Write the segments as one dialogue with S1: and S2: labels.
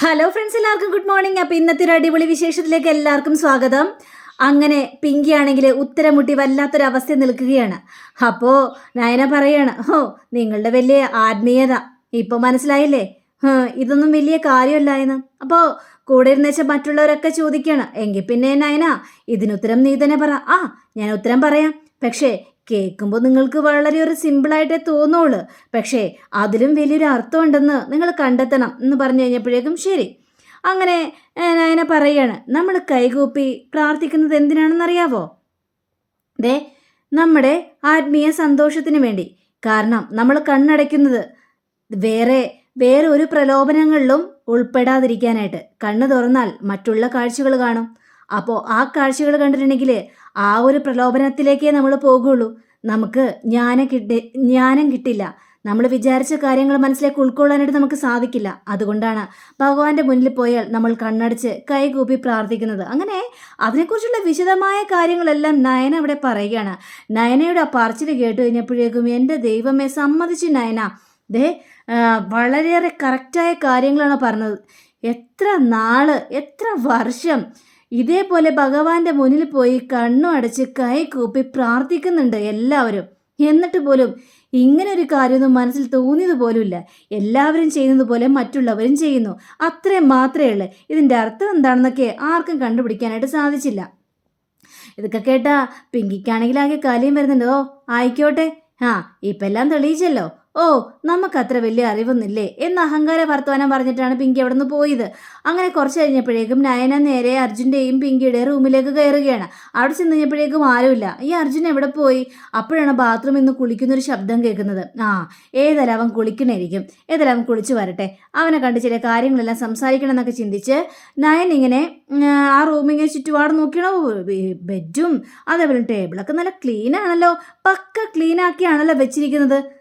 S1: Hello friends എല്ലാവർക്കും good morning അപ്പോൾ ഇന്നത്തെ ഒരു അടിപൊളി വിശേഷത്തിലേക്ക് എല്ലാവർക്കും സ്വാഗതം. അങ്ങനെ പിങ്കി ആണെങ്കിൽ ഉത്തരം മുട്ടി വല്ലാത്തൊരു അവസ്ഥ നിൽക്കുകയാണ്. അപ്പോൾ നയന പറയാണ് ഹോ നിങ്ങളുടെ വലിയ ആത്മീയത ഇപ്പോൾ മനസ്സിലായില്ലേ? ഇതൊന്നും വലിയ കാര്യമല്ല എന്ന്. അപ്പോൾ കൂടെ ഇരുന്ന് വെച്ചാൽ മറ്റുള്ളവരൊക്കെ ചോദിക്കുകയാണ് എങ്കിൽ പിന്നെ നയന ഇതിനുത്തരം നീ തന്നെ പറ. ആ ഞാൻ ഉത്തരം പറയാം. പക്ഷേ കേൾക്കുമ്പോൾ നിങ്ങൾക്ക് വളരെ ഒരു സിമ്പിളായിട്ടേ തോന്നുള്ളൂ പക്ഷേ അതിലും വലിയൊരു അർത്ഥം ഉണ്ടെന്ന് നിങ്ങൾ കണ്ടെത്തണം എന്ന് പറഞ്ഞു കഴിഞ്ഞപ്പോഴേക്കും ശരി. അങ്ങനെ നയന പറയാണ് നമ്മൾ കൈകൂപ്പി പ്രാർത്ഥിക്കുന്നത് എന്തിനാണെന്നറിയാവോ? ദേ നമ്മുടെ ആത്മീയ സന്തോഷത്തിന് വേണ്ടി. കാരണം നമ്മൾ കണ്ണടയ്ക്കുന്നത് വേറെ വേറെ ഒരു പ്രലോഭനങ്ങളിലും ഉൾപ്പെടാതിരിക്കാനായിട്ട്. കണ്ണ് തുറന്നാൽ മറ്റുള്ള കാഴ്ചകൾ കാണും. അപ്പോൾ ആ കാഴ്ചകൾ കണ്ടിട്ടുണ്ടെങ്കിൽ ആ ഒരു പ്രലോഭനത്തിലേക്കേ നമ്മൾ പോകുള്ളൂ. നമുക്ക് ജ്ഞാനം കിട്ടി ജ്ഞാനം കിട്ടില്ല. നമ്മൾ വിചാരിച്ച കാര്യങ്ങൾ മനസ്സിലേക്ക് ഉൾക്കൊള്ളാനായിട്ട് നമുക്ക് സാധിക്കില്ല. അതുകൊണ്ടാണ് ഭഗവാന്റെ മുന്നിൽ പോയാൽ നമ്മൾ കണ്ണടച്ച് കൈകൂപ്പി പ്രാർത്ഥിക്കുന്നത്. അങ്ങനെ അതിനെക്കുറിച്ചുള്ള വിശദമായ കാര്യങ്ങളെല്ലാം നയന അവിടെ പറയുകയാണ്. നയനയുടെ ആ പറച്ചിൽ കേട്ട് കഴിഞ്ഞപ്പോഴേക്കും എന്റെ ദൈവമേ സമ്മതിച്ചു നയന. ദേ വളരെയേറെ കറക്റ്റായ കാര്യങ്ങളാണ് പറഞ്ഞത്. എത്ര നാൾ എത്ര വർഷം ഇതേപോലെ ഭഗവാന്റെ മുന്നിൽ പോയി കണ്ണു അടച്ച് കൈ കൂപ്പി പ്രാർത്ഥിക്കുന്നുണ്ട് എല്ലാവരും. എന്നിട്ട് പോലും ഇങ്ങനെ ഒരു കാര്യമൊന്നും മനസ്സിൽ തോന്നിയത് പോലുമില്ല. എല്ലാവരും ചെയ്യുന്നത് പോലെ മറ്റുള്ളവരും ചെയ്യുന്നു. അത്രയും മാത്രമേ ഉള്ളൂ. ഇതിന്റെ അർത്ഥം എന്താണെന്നൊക്കെ ആർക്കും കണ്ടുപിടിക്കാനായിട്ട് സാധിച്ചില്ല. ഇതൊക്കെ കേട്ടാ പിങ്കിക്കാണെങ്കിൽ ആകെ കാലിയും വരുന്നുണ്ട്. ആയിക്കോട്ടെ. ആ ഇപ്പം എല്ലാം തെളിയിച്ചല്ലോ. ഓ നമുക്കത്ര വലിയ അറിവൊന്നില്ലേ എന്ന് അഹങ്കാര വർത്തമാനം പറഞ്ഞിട്ടാണ് പിങ്കി അവിടെ നിന്ന് പോയത്. അങ്ങനെ കുറച്ച് കഴിഞ്ഞപ്പോഴേക്കും നയന നേരെ അർജുന്റെയും പിങ്കിയുടെ റൂമിലേക്ക് കയറുകയാണ്. അവിടെ ചെന്ന് കഴിഞ്ഞപ്പോഴേക്കും ആരുമില്ല. ഈ അർജുൻ എവിടെ പോയി? അപ്പോഴാണ് ബാത്റൂമിൽ നിന്ന് കുളിക്കുന്നൊരു ശബ്ദം കേൾക്കുന്നത്. ആ ഏതായാലും അവൻ കുളിക്കണായിരിക്കും ഏതായാലും അവൻ കുളിച്ചു വരട്ടെ. അവനെ കണ്ട് ചില കാര്യങ്ങളെല്ലാം സംസാരിക്കണം എന്നൊക്കെ ചിന്തിച്ച് നയൻ ഇങ്ങനെ ആ റൂമിങ്ങനെ ചുറ്റുപാട് നോക്കിയാണോ? ബെഡും അതേപോലെ ടേബിളൊക്കെ നല്ല ക്ലീനാണല്ലോ പക്ക ക്ലീൻ ആക്കിയാണല്ലോ വെച്ചിരിക്കുന്നത്.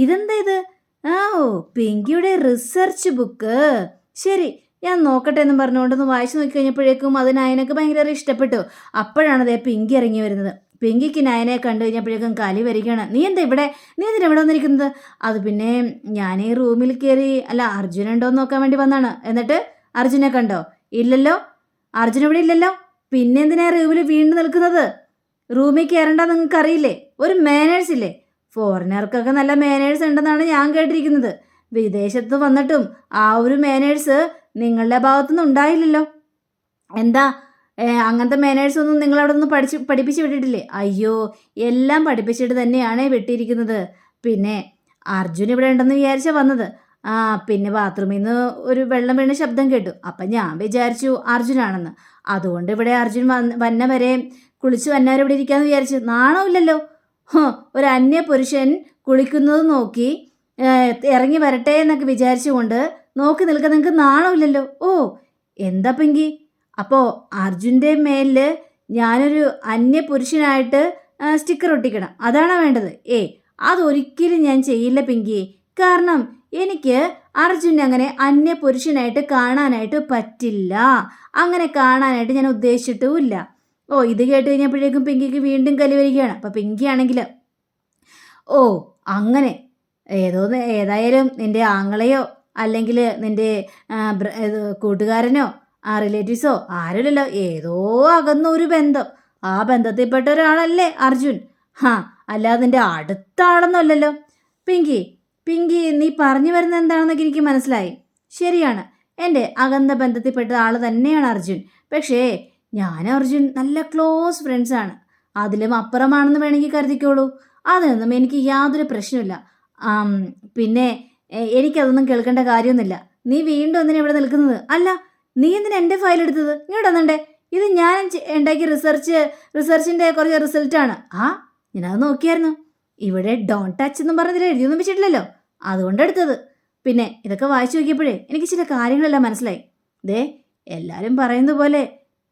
S1: ഇതെന്താ ഇത്? ആ ഓ പിങ്കിയുടെ റിസർച്ച് ബുക്ക്. ശരി ഞാൻ നോക്കട്ടെ എന്ന് പറഞ്ഞുകൊണ്ടൊന്ന് വായിച്ചു നോക്കി കഴിഞ്ഞപ്പോഴേക്കും അത് നയനക്ക് ഭയങ്കര ഇഷ്ടപ്പെട്ടു. അപ്പോഴാണ് അതേ പിങ്കി ഇറങ്ങി വരുന്നത്. പിങ്കിക്ക് നയനെ കണ്ടു കഴിഞ്ഞപ്പോഴേക്കും കലി വരികയാണ്. നീ എന്താ ഇവിടെ? നീ എന്തിനാ ഇവിടെ വന്നിരിക്കുന്നത്? അത് പിന്നെ ഞാൻ ഈ റൂമിൽ കയറി അല്ല അർജുൻ ഉണ്ടോ എന്ന് നോക്കാൻ വേണ്ടി വന്നാണ്. എന്നിട്ട് അർജുനെ കണ്ടോ? ഇല്ലല്ലോ. അർജുൻ ഇവിടെ ഇല്ലല്ലോ. പിന്നെ എന്തിനാ റൂമിൽ വീണ്ടും നിൽക്കുന്നത്? റൂമിൽ കയറണ്ട നിങ്ങൾക്ക് അറിയില്ലേ ഒരു മാനേഴ്സ് ഇല്ലേ? ഫോറിനർക്കൊക്കെ നല്ല മാനേഴ്സ് ഉണ്ടെന്നാണ് ഞാൻ കേട്ടിരിക്കുന്നത്. വിദേശത്ത് വന്നിട്ടും ആ ഒരു മാനേഴ്സ് നിങ്ങളുടെ ഭാഗത്തുനിന്ന് ഉണ്ടായില്ലല്ലോ. എന്താ അങ്ങനത്തെ മാനേഴ്സ് ഒന്നും നിങ്ങൾ അവിടെ നിന്ന് പഠിച്ച് പഠിപ്പിച്ച് വിട്ടിട്ടില്ലേ? അയ്യോ എല്ലാം പഠിപ്പിച്ചിട്ട് തന്നെയാണ് വിട്ടിരിക്കുന്നത്. പിന്നെ അർജുൻ ഇവിടെ ഉണ്ടെന്ന് വിചാരിച്ച വന്നത്. ആ പിന്നെ ബാത്റൂമിൽ നിന്ന് ഒരു വെള്ളം വീണ ശബ്ദം കേട്ടു. അപ്പം ഞാൻ വിചാരിച്ചു അർജുനാണെന്ന്. അതുകൊണ്ട് ഇവിടെ അർജുൻ വന്ന വന്ന വരെ കുളിച്ച് വന്നവരെ ഇവിടെ ഇരിക്കാമെന്ന് വിചാരിച്ചു. നാണമില്ലല്ലോ ഒരു അന്യ പുരുഷൻ കുളിക്കുന്നത് നോക്കി ഇറങ്ങി വരട്ടെ എന്നൊക്കെ വിചാരിച്ചുകൊണ്ട് നോക്കി നിൽക്കാൻ നിങ്ങൾക്ക് നാണമില്ലല്ലോ. ഓ എന്താ പെങ്കി? അപ്പോൾ അർജുന്റെ മേലിൽ ഞാനൊരു അന്യ പുരുഷനായിട്ട് സ്റ്റിക്കർ ഒട്ടിക്കണം. അതാണോ വേണ്ടത്? ഏ അതൊരിക്കലും ഞാൻ ചെയ്യില്ല പിങ്കി. കാരണം എനിക്ക് അർജുൻ അങ്ങനെ അന്യ പുരുഷനായിട്ട് കാണാനായിട്ട് പറ്റില്ല. അങ്ങനെ കാണാനായിട്ട് ഞാൻ ഉദ്ദേശിച്ചിട്ടുമില്ല ഓ ഇത് കേട്ട് കഴിഞ്ഞപ്പോഴേക്കും പിങ്കിക്ക് വീണ്ടും കലി വരികയാണ്. അപ്പം പിങ്കി ആണെങ്കിൽ ഓ അങ്ങനെ. ഏതോ ഏതായാലും നിന്റെ ആങ്ങളെയോ അല്ലെങ്കിൽ നിന്റെ കൂട്ടുകാരനോ ആ റിലേറ്റീവ്സോ ആരുമില്ലല്ലോ. ഏതോ അകന്ന ഒരു ബന്ധം. ആ ബന്ധത്തിൽപ്പെട്ട ഒരാളല്ലേ അർജുൻ. ഹാ അല്ലാതെ നിന്റെ അടുത്ത ആളൊന്നുമല്ലല്ലോ പിങ്കി പിങ്കി നീ പറഞ്ഞു വരുന്നത് എന്താണെന്നൊക്കെ എനിക്ക് മനസ്സിലായി. ശരിയാണ്. എന്റെ അകന്ന ബന്ധത്തിൽപ്പെട്ട ആൾ തന്നെയാണ് അർജുൻ. പക്ഷേ ഞാൻ അർജുൻ നല്ല ക്ലോസ് ഫ്രണ്ട്സാണ് അതിലും അപ്പുറമാണെന്ന് വേണമെങ്കിൽ കരുതിക്കോളൂ. അതൊന്നും എനിക്ക് യാതൊരു പ്രശ്നമില്ല പിന്നെ എനിക്കതൊന്നും കേൾക്കേണ്ട കാര്യമൊന്നുമില്ല. നീ വീണ്ടും എന്തിനാ ഇവിടെ നിൽക്കുന്നത്? അല്ല നീ എന്തിനാ എന്റെ ഫയൽ എടുത്തത്? ഇങ്ങോട്ട് വന്നണ്ടേ ഇത് ഞാൻ ഉണ്ടാക്കിയ റിസർച്ച് റിസർച്ചിന്റെ കുറച്ച് റിസൾട്ടാണ് ആ ഞാനത് നോക്കിയായിരുന്നു. ഇവിടെ ഡോൺ ടച്ച് എന്നും പറഞ്ഞതിൽ എഴുതിയൊന്നും വെച്ചിട്ടില്ലല്ലോ. അതുകൊണ്ട് എടുത്തത്. പിന്നെ ഇതൊക്കെ വായിച്ചു നോക്കിയപ്പോഴേ എനിക്ക് ചില കാര്യങ്ങളെല്ലാം മനസ്സിലായി. ദേ എല്ലാവരും പറയുന്നത് പോലെ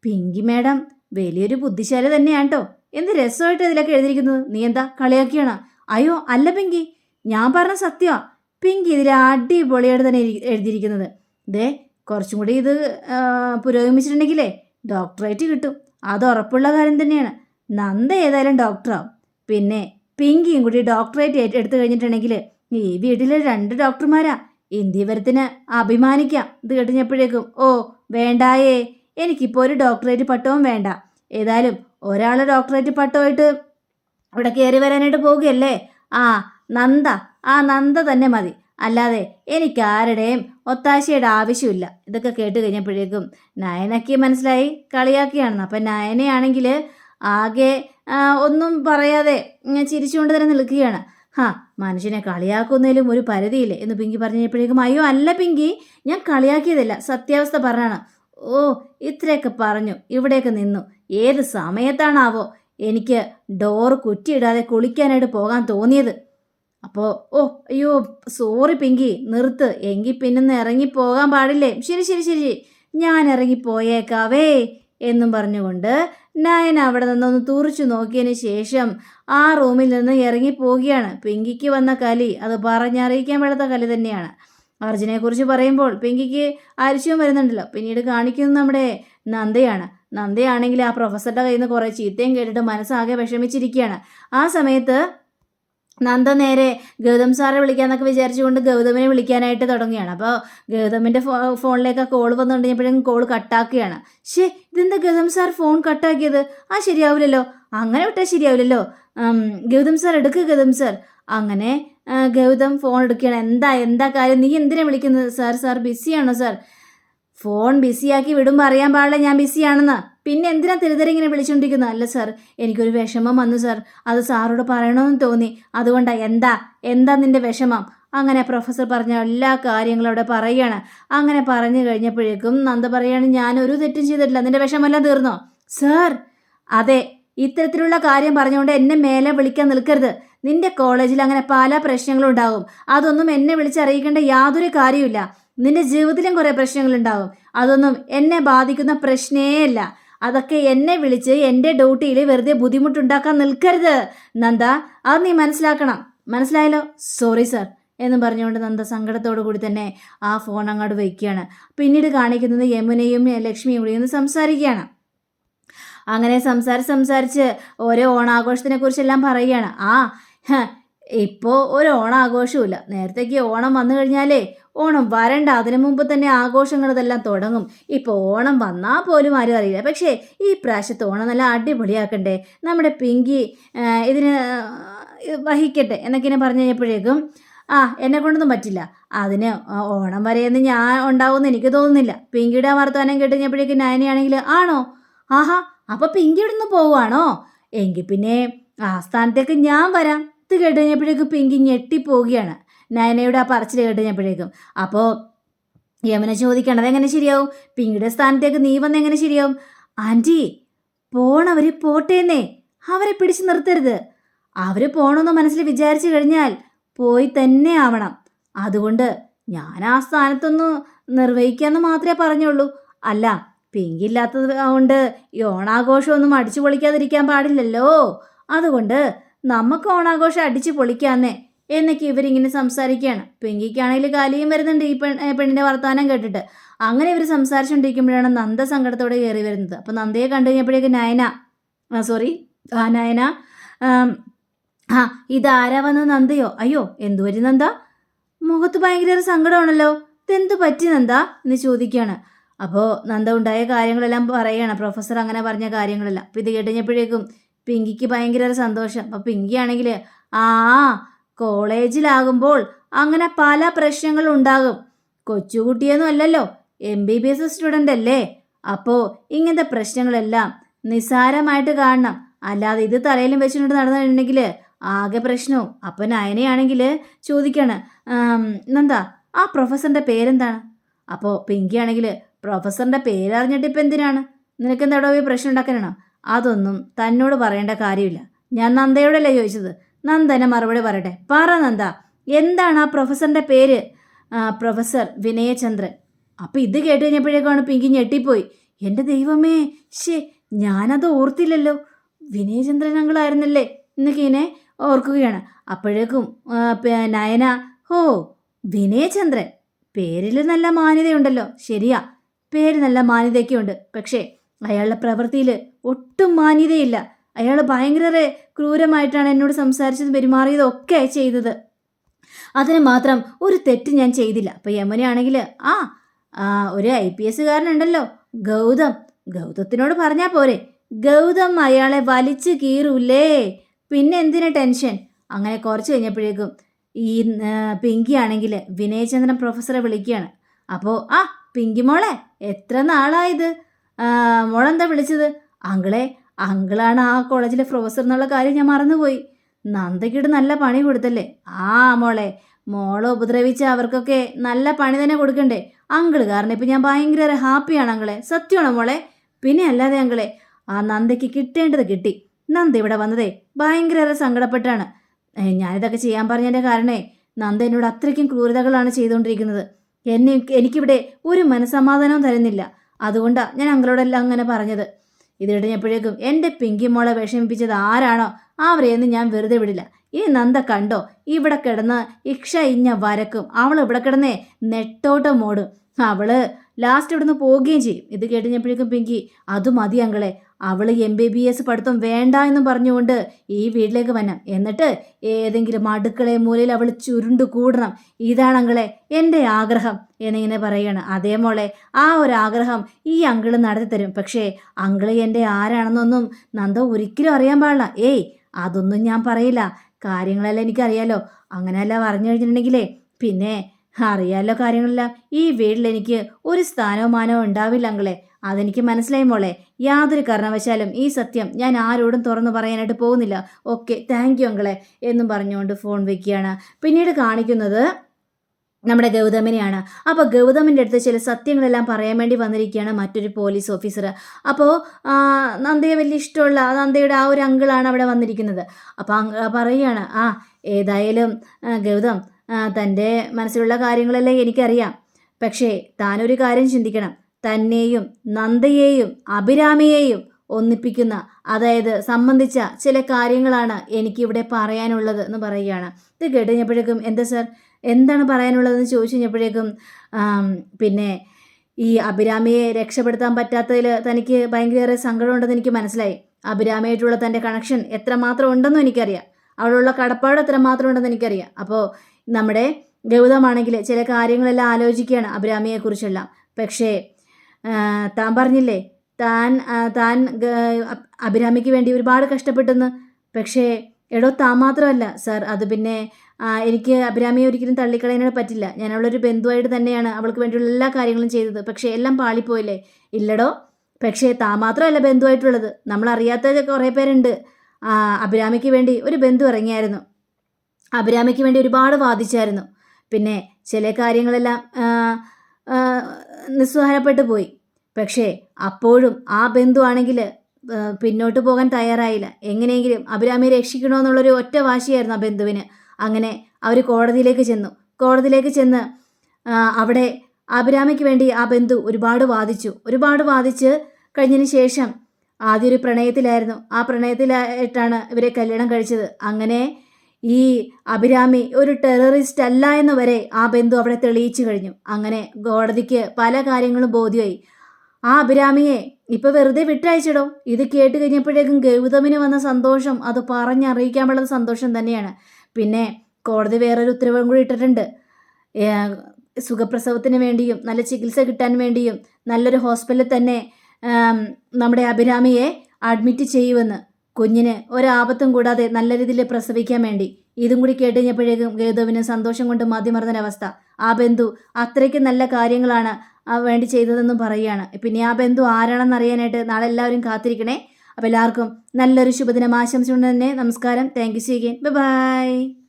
S1: പിങ്കി മാഡം വലിയൊരു ബുദ്ധിശാല തന്നെയാണ് കേട്ടോ എന്ത് രസമായിട്ട് ഇതിലൊക്കെ എഴുതിയിരിക്കുന്നത്? നീ എന്താ കളിയാക്കിയാണ്? അയ്യോ അല്ല പിങ്കി. ഞാൻ പറഞ്ഞ സത്യമാ പിങ്കി ഇതിൽ അടിപൊളിയായിട്ട് തന്നെ എഴുതിയിരിക്കുന്നത്. ദേ കുറച്ചും കൂടി ഇത് പുരോഗമിച്ചിട്ടുണ്ടെങ്കിലേ ഡോക്ടറേറ്റ് കിട്ടും. അത് ഉറപ്പുള്ള കാര്യം തന്നെയാണ്. നന്ദ ഏതായാലും ഡോക്ടറാവും. പിന്നെ പിങ്കിയും കൂടി ഡോക്ടറേറ്റ് എടുത്തു കഴിഞ്ഞിട്ടുണ്ടെങ്കിൽ ഈ വീട്ടിലെ രണ്ട് ഡോക്ടർമാരാ. ഇന്ത്യവരത്തിന് അഭിമാനിക്കാം. ഇത് കേട്ടുകഴിഞ്ഞപ്പോഴേക്കും ഓ വേണ്ടായേ. എനിക്കിപ്പോൾ ഒരു ഡോക്ടറേറ്റ് പട്ടവും വേണ്ട. ഏതായാലും ഒരാൾ ഡോക്ടറേറ്റ് പട്ടമായിട്ട് ഇവിടെ കയറി വരാനായിട്ട് പോവുകയല്ലേ? ആ നന്ദ. ആ നന്ദ തന്നെ മതി. അല്ലാതെ എനിക്ക് ആരുടെയും ഒത്താശയുടെ ആവശ്യമില്ല. ഇതൊക്കെ കേട്ട് കഴിഞ്ഞപ്പോഴേക്കും നയനയ്ക്ക് മനസ്സിലായി. കളിയാക്കിയാണെന്ന്. അപ്പം നയനയാണെങ്കിൽ ആകെ ഒന്നും പറയാതെ ഞാൻ ചിരിച്ചുകൊണ്ട് തന്നെ നിൽക്കുകയാണ്. ഹാ മനുഷ്യനെ കളിയാക്കുന്നതിലും ഒരു പരിധിയില്ലേ? എന്ന് പിങ്കി പറഞ്ഞപ്പോഴേക്കും അയ്യോ അല്ല പിങ്കി ഞാൻ കളിയാക്കിയതല്ല. സത്യാവസ്ഥ പറഞ്ഞാണ്. ഓ ഇത്രയൊക്കെ പറഞ്ഞു. ഇവിടെയൊക്കെ നിന്നു. ഏത് സമയത്താണാവോ എനിക്ക് ഡോറ് കുറ്റിയിടാതെ കുളിക്കാനായിട്ട് പോകാൻ തോന്നിയത്. അപ്പോൾ ഓ അയ്യോ സോറി പിങ്കി നിർത്ത്. എങ്കിൽ പിന്നെ ഇറങ്ങി പോകാൻ പാടില്ലേ? ശരി ശരി ശരി. ഞാൻ ഇറങ്ങി പോയേക്കാവേ എന്നും പറഞ്ഞുകൊണ്ട് നയൻ അവിടെ നിന്നൊന്ന് തുറിച്ചു നോക്കിയതിന് ശേഷം ആ റൂമിൽ നിന്ന് ഇറങ്ങി പോവുകയാണ് പിങ്കിക്ക് വന്ന കലി അത് പറഞ്ഞറിയിക്കാൻ വേണ്ടാത്ത കലി തന്നെയാണ്. അർജുനെ കുറിച്ച് പറയുമ്പോൾ പിങ്കിക്ക് അരിശവും വരുന്നുണ്ടല്ലോ. പിന്നീട് കാണിക്കുന്നത് നമ്മുടെ നന്ദയാണ്. നന്ദയാണെങ്കിൽ ആ പ്രൊഫസറുടെ കയ്യിൽ നിന്ന് കുറേ ചീത്തയും കേട്ടിട്ട് മനസ്സാകെ വിഷമിച്ചിരിക്കുകയാണ്. ആ സമയത്ത് നന്ദ നേരെ ഗൗതം സാറെ വിളിക്കാന്നൊക്കെ വിചാരിച്ചുകൊണ്ട് ഗൗതമിനെ വിളിക്കാനായിട്ട് തുടങ്ങുകയാണ്. അപ്പോൾ ഗൗതമിന്റെ ഫോ ഫോണിലേക്ക് കോൾ വന്നു കഴിഞ്ഞപ്പോഴും കോൾ കട്ടാക്കുകയാണ് ശേ ഇതെന്താ ഗൗതം സാർ ഫോൺ കട്ടാക്കിയത് ആ ശരിയാവില്ലല്ലോ. അങ്ങനെ വിട്ടാൽ ശരിയാവില്ലല്ലോ. ഗൗതം സാർ എടുക്കുക ഗൗതം സാർ. അങ്ങനെ ഗൗതം ഫോൺ എടുക്കുകയാണ്. എന്താ എന്താ കാര്യം? നീ എന്തിനാണ് വിളിക്കുന്നത്? സാർ സാർ ബിസിയാണോ സാർ ഫോൺ ബിസിയാക്കി വിടും പറയാൻ പാടില്ല ഞാൻ ബിസിയാണെന്ന് പിന്നെ എന്തിനാ തിരുതര ഇങ്ങനെ വിളിച്ചുകൊണ്ടിരിക്കുന്നത് അല്ല സാർ എനിക്കൊരു വിഷമം വന്നു സാർ അത് സാറോട് പറയണമെന്ന് തോന്നി. അതുകൊണ്ടാ എന്താ എന്താ നിന്റെ വിഷമം? അങ്ങനെ പ്രൊഫസർ പറഞ്ഞ എല്ലാ കാര്യങ്ങളും അവിടെ പറയുകയാണ്. അങ്ങനെ പറഞ്ഞു കഴിഞ്ഞപ്പോഴേക്കും നന്ദ പറയാണ് ഞാൻ ഒരു തെറ്റും ചെയ്തിട്ടില്ല. നിന്റെ വിഷമെല്ലാം തീർന്നോ? സാർ അതെ ഇത്തരത്തിലുള്ള കാര്യം പറഞ്ഞുകൊണ്ട് എന്നെ മേലെ വിളിക്കാൻ നിൽക്കരുത്. നിന്റെ കോളേജിൽ അങ്ങനെ പല പ്രശ്നങ്ങളും ഉണ്ടാകും അതൊന്നും എന്നെ വിളിച്ചറിയിക്കേണ്ട യാതൊരു കാര്യമില്ല നിന്റെ ജീവിതത്തിലും കുറേ പ്രശ്നങ്ങളുണ്ടാവും അതൊന്നും എന്നെ ബാധിക്കുന്ന പ്രശ്നേയല്ല അതൊക്കെ എന്നെ വിളിച്ച് എന്റെ ഡ്യൂട്ടിയിൽ വെറുതെ ബുദ്ധിമുട്ടുണ്ടാക്കാൻ നിൽക്കരുത്. നന്ദ അത് നീ മനസ്സിലാക്കണം. മനസ്സിലായല്ലോ? Sorry sir. എന്ന് പറഞ്ഞുകൊണ്ട് നന്ദ സങ്കടത്തോടു കൂടി തന്നെ ആ ഫോൺ അങ്ങോട്ട് വയ്ക്കുകയാണ്. പിന്നീട് കാണിക്കുന്നത് യമുനയും ലക്ഷ്മിയും കൂടി ഒന്ന് സംസാരിക്കുകയാണ്. അങ്ങനെ സംസാരിച്ച് സംസാരിച്ച് ഓരോ ഓണാഘോഷത്തിനെ കുറിച്ചെല്ലാം പറയുകയാണ്. ആ ഇപ്പോൾ ഒരു ഓണാഘോഷവുമില്ല. നേരത്തേക്ക് ഓണം വന്നു കഴിഞ്ഞാലേ ഓണം വരണ്ട. അതിനു മുമ്പ് തന്നെ ആഘോഷങ്ങൾ ഇതെല്ലാം തുടങ്ങും. ഇപ്പോൾ ഓണം വന്നാൽ പോലും ആരും അറിയില്ല. പക്ഷേ ഈ പ്രാവശ്യത്തെ ഓണം നല്ല അടിപൊളിയാക്കണ്ടേ? നമ്മുടെ പിങ്കി ഇതിന് വഹിക്കട്ടെ എന്നൊക്കെ ഇങ്ങനെ പറഞ്ഞു കഴിഞ്ഞപ്പോഴേക്കും ആ എന്നെ കൊണ്ടൊന്നും പറ്റില്ല. അതിന് ഓണം വരെയെന്ന് ഞാൻ ഉണ്ടാവുമെന്ന് എനിക്ക് തോന്നുന്നില്ല. പിങ്കിയുടെ ആ വർത്തമാനം കേട്ട് കഴിഞ്ഞപ്പോഴേക്കും നയനയാണെങ്കിൽ ആണോ? ആഹാ അപ്പോൾ പിങ്കി ഇവിടുന്ന് പോവുകയാണോ? എങ്കിൽ പിന്നെ ആ സ്ഥാനത്തേക്ക് ഞാൻ വരാം. ഇത് കേട്ട് കഴിഞ്ഞപ്പോഴേക്കും പിങ്കി ഞെട്ടിപ്പോവുകയാണ്. നയനയുടെ ആ പറച്ചിൽ കേട്ട് കഴിഞ്ഞപ്പോഴേക്കും അപ്പോൾ യമനെ ചോദിക്കേണ്ടത് എങ്ങനെ ശരിയാവും? പിങ്കിയുടെ സ്ഥാനത്തേക്ക് നീ വന്ന് എങ്ങനെ ശരിയാവും? ആന്റി പോണവർ പോട്ടേന്നേ. അവരെ പിടിച്ചു നിർത്തരുത്. അവർ പോണമെന്ന് മനസ്സിൽ വിചാരിച്ചു കഴിഞ്ഞാൽ പോയി തന്നെ ആവണം. അതുകൊണ്ട് ഞാൻ ആ സ്ഥാനത്തൊന്ന് നിർവഹിക്കാമെന്ന് മാത്രമേ പറഞ്ഞുള്ളൂ. അല്ല പിങ്കില്ലാത്തത് കൊണ്ട് ഈ ഓണാഘോഷമൊന്നും അടിച്ചു പൊളിക്കാതിരിക്കാൻ പാടില്ലല്ലോ. അതുകൊണ്ട് നമുക്ക് ഓണാഘോഷം അടിച്ച് പൊളിക്കാന്നേ എന്നൊക്കെ ഇവരിങ്ങനെ സംസാരിക്കുകയാണ് പിങ്കിക്കാണെങ്കിൽ കാലിയും വരുന്നുണ്ട് ഈ പെൺ പെണ്ണിന്റെ വർത്തമാനം കേട്ടിട്ട്. അങ്ങനെ ഇവർ സംസാരിച്ചുകൊണ്ടിരിക്കുമ്പോഴാണ് നന്ദ സങ്കടത്തോടെ കയറി വരുന്നത്. അപ്പം നന്ദയെ കണ്ടു കഴിഞ്ഞപ്പോഴേക്ക് നയന സോറി ആ നയന ആ ഇതാരാ വന്ന നന്ദയോ? അയ്യോ എന്തു വരും നന്ദ? മുഖത്ത് ഭയങ്കര സങ്കടമാണല്ലോ. ഇതെന്ത് പറ്റി നന്ദ? എന്ന് ചോദിക്കുകയാണ് അപ്പോൾ നന്ദ ഉണ്ടായ കാര്യങ്ങളെല്ലാം പറയുകയാണ് പ്രൊഫസർ അങ്ങനെ പറഞ്ഞ കാര്യങ്ങളെല്ലാം. അപ്പോൾ ഇത് കേട്ടുകഴിഞ്ഞപ്പോഴേക്കും പിങ്കിക്ക് ഭയങ്കര സന്തോഷം. അപ്പോൾ പിങ്കി ആണെങ്കിൽ ആ കോളേജിലാകുമ്പോൾ അങ്ങനെ പല പ്രശ്നങ്ങളും ഉണ്ടാകും. കൊച്ചുകുട്ടിയൊന്നും അല്ലല്ലോ M B B S student അല്ലേ? അപ്പോൾ ഇങ്ങനത്തെ പ്രശ്നങ്ങളെല്ലാം നിസ്സാരമായിട്ട് കാണണം. അല്ലാതെ ഇത് തലയിലും വെച്ചിട്ട് നടന്നിട്ടുണ്ടെങ്കിൽ ആകെ പ്രശ്നവും. അപ്പം നയനയാണെങ്കിൽ ചോദിക്കാണ് എന്താ ആ പ്രൊഫസറിന്റെ പേരെന്താണ്? അപ്പോൾ പിങ്കി ആണെങ്കിൽ പ്രൊഫസറിന്റെ പേരറിഞ്ഞിട്ട് ഇപ്പം എന്തിനാണ് നിനക്ക് എന്താടോ ഈ പ്രശ്നം ഉണ്ടാക്കാനാണോ? അതൊന്നും തന്നോട് പറയേണ്ട കാര്യമില്ല. ഞാൻ നന്ദയോടല്ലേ ചോദിച്ചത്? നന്ദനെ മറുപടി പറയട്ടെ. പറ നന്ദ. എന്താണ് ആ പ്രൊഫസറിന്റെ പേര്? പ്രൊഫസർ വിനയചന്ദ്രൻ. അപ്പോൾ ഇത് കേട്ട് കഴിഞ്ഞപ്പോഴേക്കാണ് പിങ്കി ഞെട്ടിപ്പോയി. എന്റെ ദൈവമേ ശേ ഞാനത് ഓർത്തില്ലല്ലോ. വിനയചന്ദ്രൻ അങ്കിളായിരുന്നല്ലേ എന്നൊക്കെ ഇങ്ങനെ ഓർക്കുകയാണ്. അപ്പോഴേക്കും നയന ഹോ വിനയചന്ദ്രൻ. പേരിൽ നല്ല മാന്യതയുണ്ടല്ലോ. ശരിയാ. പേര് നല്ല മാന്യതയൊക്കെ ഉണ്ട് പക്ഷേ അയാളുടെ പ്രവൃത്തിയിൽ ഒട്ടും മാന്യതയില്ല. അയാൾ ഭയങ്കര ക്രൂരമായിട്ടാണ് എന്നോട് സംസാരിച്ചത് പെരുമാറിയതും ഒക്കെ ചെയ്തത്. അതിന് മാത്രം ഒരു തെറ്റ് ഞാൻ ചെയ്തില്ല. അപ്പോൾ യമുനയാണെങ്കിൽ ആ ഒരു ഐ പി എസ്സുകാരനുണ്ടല്ലോ. ഗൗതം. ഗൗതത്തിനോട് പറഞ്ഞാൽ പോരെ. ഗൗതം അയാളെ വലിച്ചു കീറൂലേ. പിന്നെ എന്തിനാ ടെൻഷൻ? അങ്ങനെ കുറച്ച് കഴിഞ്ഞപ്പോഴേക്കും ഈ പിങ്കി ആണെങ്കിൽ വിനയചന്ദ്രൻ പ്രൊഫസറെ വിളിക്കുകയാണ്. അപ്പോൾ ആ പിങ്കി മോളെ എത്ര നാളായത്? മോളെന്താ വിളിച്ചത്? അങ്കിളെ അങ്കിളാണ് ആ കോളേജിലെ പ്രൊഫസർ എന്നുള്ള കാര്യം ഞാൻ മറന്നുപോയി. നന്ദയ്ക്കിട്ട് നല്ല പണി കൊടുത്തല്ലേ? ആ മോളെ മോളെ ഉപദ്രവിച്ച അവർക്കൊക്കെ നല്ല പണി തന്നെ കൊടുക്കണ്ടേ? അങ്കിൾ കാരണം ഇപ്പം ഞാൻ ഭയങ്കര ഹാപ്പിയാണ് അങ്കിളെ. സത്യമാണോ മോളെ? പിന്നെ അല്ലാതെ അങ്കിളെ ആ നന്ദയ്ക്ക് കിട്ടേണ്ടത് കിട്ടി. നന്ദ ഇവിടെ വന്നതേ ഭയങ്കര സങ്കടപ്പെട്ടാണ്. ഞാനിതൊക്കെ ചെയ്യാൻ പറഞ്ഞതിന്റെ കാരണേ നന്ദ എന്നോട് അത്രയ്ക്കും ക്രൂരതകളാണ് ചെയ്തുകൊണ്ടിരിക്കുന്നത്. എന്നെ എനിക്കിവിടെ ഒരു മനസമാധാനവും തരുന്നില്ല. അതുകൊണ്ടാണ് ഞാൻ അങ്ങളോടെല്ലാം അങ്ങനെ പറഞ്ഞത്. എപ്പോഴേക്കും എന്റെ പിങ്കി മോളെ വിഷമിപ്പിച്ചത് ആരാണോ? അവരെയൊന്നും ഞാൻ വെറുതെ വിടില്ല. ഈ നന്ദ കണ്ടോ? ഇവിടെ കിടന്ന് ഇക്ഷ ഇഞ്ഞ വരക്കും. അവൾ ഇവിടെ കിടന്നേ നെട്ടോട്ടം ഓടും. അവൾ ലാസ്റ്റ് ഇവിടുന്ന് പോവുകയും ചെയ്യും. ഇത് കേട്ടുകഴിഞ്ഞപ്പോഴേക്കും പിങ്കി അത് മതി അങ്കളെ. അവൾ എം ബി ബി എസ് പഠിത്തം വേണ്ട എന്ന് പറഞ്ഞുകൊണ്ട് ഈ വീട്ടിലേക്ക് വരണം എന്നിട്ട് ഏതെങ്കിലും അടുക്കളയെ മൂലയിൽ അവൾ ചുരുണ്ടു കൂടണം. ഇതാണങ്ങളെ എന്റെ ആഗ്രഹം എന്നിങ്ങനെ പറയാണ് അതേ മോളെ ആ ഒരു ആഗ്രഹം ഈ അങ്കിൾ നടത്തി തരും. പക്ഷേ അങ്കിൾ എന്റെ ആരാണെന്നൊന്നും നന്ദ ഒരിക്കലും അറിയാൻ പാടില്ല. ഏയ് അതൊന്നും ഞാൻ പറയില്ല. കാര്യങ്ങളെല്ലാം എനിക്കറിയാലോ. അങ്ങനെയല്ല പറഞ്ഞു കഴിഞ്ഞിട്ടുണ്ടെങ്കിലേ പിന്നെ അറിയാലോ കാര്യങ്ങളെല്ലാം. ഈ വീട്ടിൽ എനിക്ക് ഒരു സ്ഥാനവും മാനവും ഉണ്ടാവില്ല അങ്ങളെ അതെനിക്ക് മനസ്സിലായി മോളെ. യാതൊരു കാരണവശാലും ഈ സത്യം ഞാൻ ആരോടും തുറന്നു പറയാനായിട്ട് പോകുന്നില്ല. ഓക്കെ താങ്ക് യു അങ്കളെ എന്നും പറഞ്ഞുകൊണ്ട് ഫോൺ വെക്കുകയാണ്. പിന്നീട് കാണിക്കുന്നത് നമ്മുടെ ഗൗതമിനെയാണ്. അപ്പോൾ ഗൗതമിന്റെ അടുത്ത് ചില സത്യങ്ങളെല്ലാം പറയാൻ വേണ്ടി വന്നിരിക്കുകയാണ് മറ്റൊരു പോലീസ് ഓഫീസർ അപ്പോൾ നന്ദയെ വലിയ ഇഷ്ടമുള്ള നന്ദയുടെ ആ ഒരു അങ്കിളാണ് അവിടെ വന്നിരിക്കുന്നത്. അപ്പോൾ പറയുകയാണ് ആ ഏതായാലും ഗൗതം തന്റെ മനസ്സിലുള്ള കാര്യങ്ങളെല്ലാം എനിക്കറിയാം. പക്ഷേ താനൊരു കാര്യം ചിന്തിക്കണം. തന്നെയും നന്ദയെയും അഭിരാമിയെയും ഒന്നിപ്പിക്കുന്ന അതായത് സംബന്ധിച്ച ചില കാര്യങ്ങളാണ് എനിക്കിവിടെ പറയാനുള്ളത് എന്ന് പറയുകയാണ്. ഇത് കേട്ട് കഴിഞ്ഞപ്പോഴേക്കും എന്താ സാർ? എന്താണ് പറയാനുള്ളതെന്ന് ചോദിച്ചു കഴിഞ്ഞപ്പോഴേക്കും പിന്നെ ഈ അഭിരാമിയെ രക്ഷപ്പെടുത്താൻ പറ്റാത്തതിൽ തനിക്ക് ഭയങ്കര സങ്കടമുണ്ടെന്ന് എനിക്ക് മനസ്സിലായി. അഭിരാമിയായിട്ടുള്ള തന്റെ കണക്ഷൻ എത്രമാത്രം ഉണ്ടെന്നും എനിക്കറിയാം. അവളുള്ള കടപ്പാട് എത്രമാത്രം ഉണ്ടെന്ന് എനിക്കറിയാം. അപ്പോൾ നമ്മുടെ ഗൗതമാണെങ്കിൽ ചില കാര്യങ്ങളെല്ലാം ആലോചിക്കുകയാണ് അഭിരാമിയെക്കുറിച്ചെല്ലാം പക്ഷേ താൻ പറഞ്ഞില്ലേ താൻ താൻ അഭിരാമിക്ക് വേണ്ടി ഒരുപാട് കഷ്ടപ്പെട്ടെന്ന്. പക്ഷേ എടോ താൻ മാത്രമല്ല സാർ. അത് പിന്നെ എനിക്ക് അഭിരാമിയെ ഒരിക്കലും തള്ളിക്കളയാനായിട്ട് പറ്റില്ല. ഞാൻ അവളൊരു ബന്ധുവായിട്ട് തന്നെയാണ് അവൾക്ക് വേണ്ടിയുള്ള എല്ലാ കാര്യങ്ങളും ചെയ്തത്. പക്ഷേ എല്ലാം പാളിപ്പോയില്ലേ? ഇല്ലടോ. പക്ഷേ താൻ മാത്രമല്ല ബന്ധുവായിട്ടുള്ളത്. നമ്മളറിയാത്ത കുറേ പേരുണ്ട്. അഭിരാമിക്ക് വേണ്ടി ഒരു ബന്ധു ഇറങ്ങിയായിരുന്നു. അഭിരാമിക്ക് വേണ്ടി ഒരുപാട് വാദിച്ചായിരുന്നു. പിന്നെ ചില കാര്യങ്ങളെല്ലാം ആ, പോയി. പക്ഷേ അപ്പോഴും ആ ബന്ധു ആണെങ്കിൽ പിന്നോട്ട് പോകാൻ തയ്യാറായില്ല. എങ്ങനെയെങ്കിലും അഭിരാമിയെ രക്ഷിക്കണമെന്നുള്ളൊരു ഒറ്റ വാശിയായിരുന്നു ആ ബന്ധുവിന്. അങ്ങനെ അവർ കോടതിയിലേക്ക് ചെന്നു. കോടതിയിലേക്ക് ചെന്ന് അവിടെ അഭിരാമിക്ക് വേണ്ടി ആ ബന്ധു ഒരുപാട് വാദിച്ചു. ഒരുപാട് വാദിച്ച് കഴിഞ്ഞതിന് ശേഷം ആദ്യം ഒരു പ്രണയത്തിലായിരുന്നു. ആ പ്രണയത്തിലായിട്ടാണ് ഇവരെ കല്യാണം കഴിച്ചത്. അങ്ങനെ ഈ അഭിരാമി ഒരു ടെററിസ്റ്റ് അല്ല എന്ന് വരെ ആ ബന്ധു അവിടെ തെളിയിച്ചു കഴിഞ്ഞു. അങ്ങനെ കോടതിക്ക് പല കാര്യങ്ങളും ബോധ്യമായി ആ അഭിരാമിയെ ഇപ്പൊ വെറുതെ വിട്ടയച്ചിടോ? ഇത് കേട്ട് കഴിഞ്ഞപ്പോഴേക്കും ഗൗതമിന് വന്ന സന്തോഷം അത് പറഞ്ഞറിയിക്കാൻ സന്തോഷം തന്നെയാണ്. പിന്നെ കോടതി വേറൊരു ഉത്തരവും കൂടി ഇട്ടിട്ടുണ്ട്. സുഖപ്രസവത്തിന് വേണ്ടിയും നല്ല ചികിത്സ കിട്ടാൻ വേണ്ടിയും നല്ലൊരു ഹോസ്പിറ്റലിൽ തന്നെ നമ്മുടെ അഭിരാമിയെ അഡ്മിറ്റ് ചെയ്യുമെന്ന്. കുഞ്ഞിന് ഒരാപത്തും കൂടാതെ നല്ല രീതിയിൽ പ്രസവിക്കാൻ വേണ്ടി. ഇതും കൂടി കേട്ടുകഴിഞ്ഞപ്പോഴേക്കും ഗേതുവിന് സന്തോഷം കൊണ്ട് മതിമറന്നൊരവസ്ഥ ആ ബന്ധു അത്രയ്ക്ക് നല്ല കാര്യങ്ങളാണ് ആ വേണ്ടി ചെയ്തതെന്നും പറയുകയാണ്. പിന്നെ ആ ബന്ധു ആരാണെന്ന് അറിയാനായിട്ട് നാളെ എല്ലാവരും കാത്തിരിക്കണേ. അപ്പോൾ എല്ലാവർക്കും നല്ലൊരു ശുഭദിനം. ആശംസിച്ചുകൊണ്ട് തന്നെ നമസ്കാരം. Thank you C by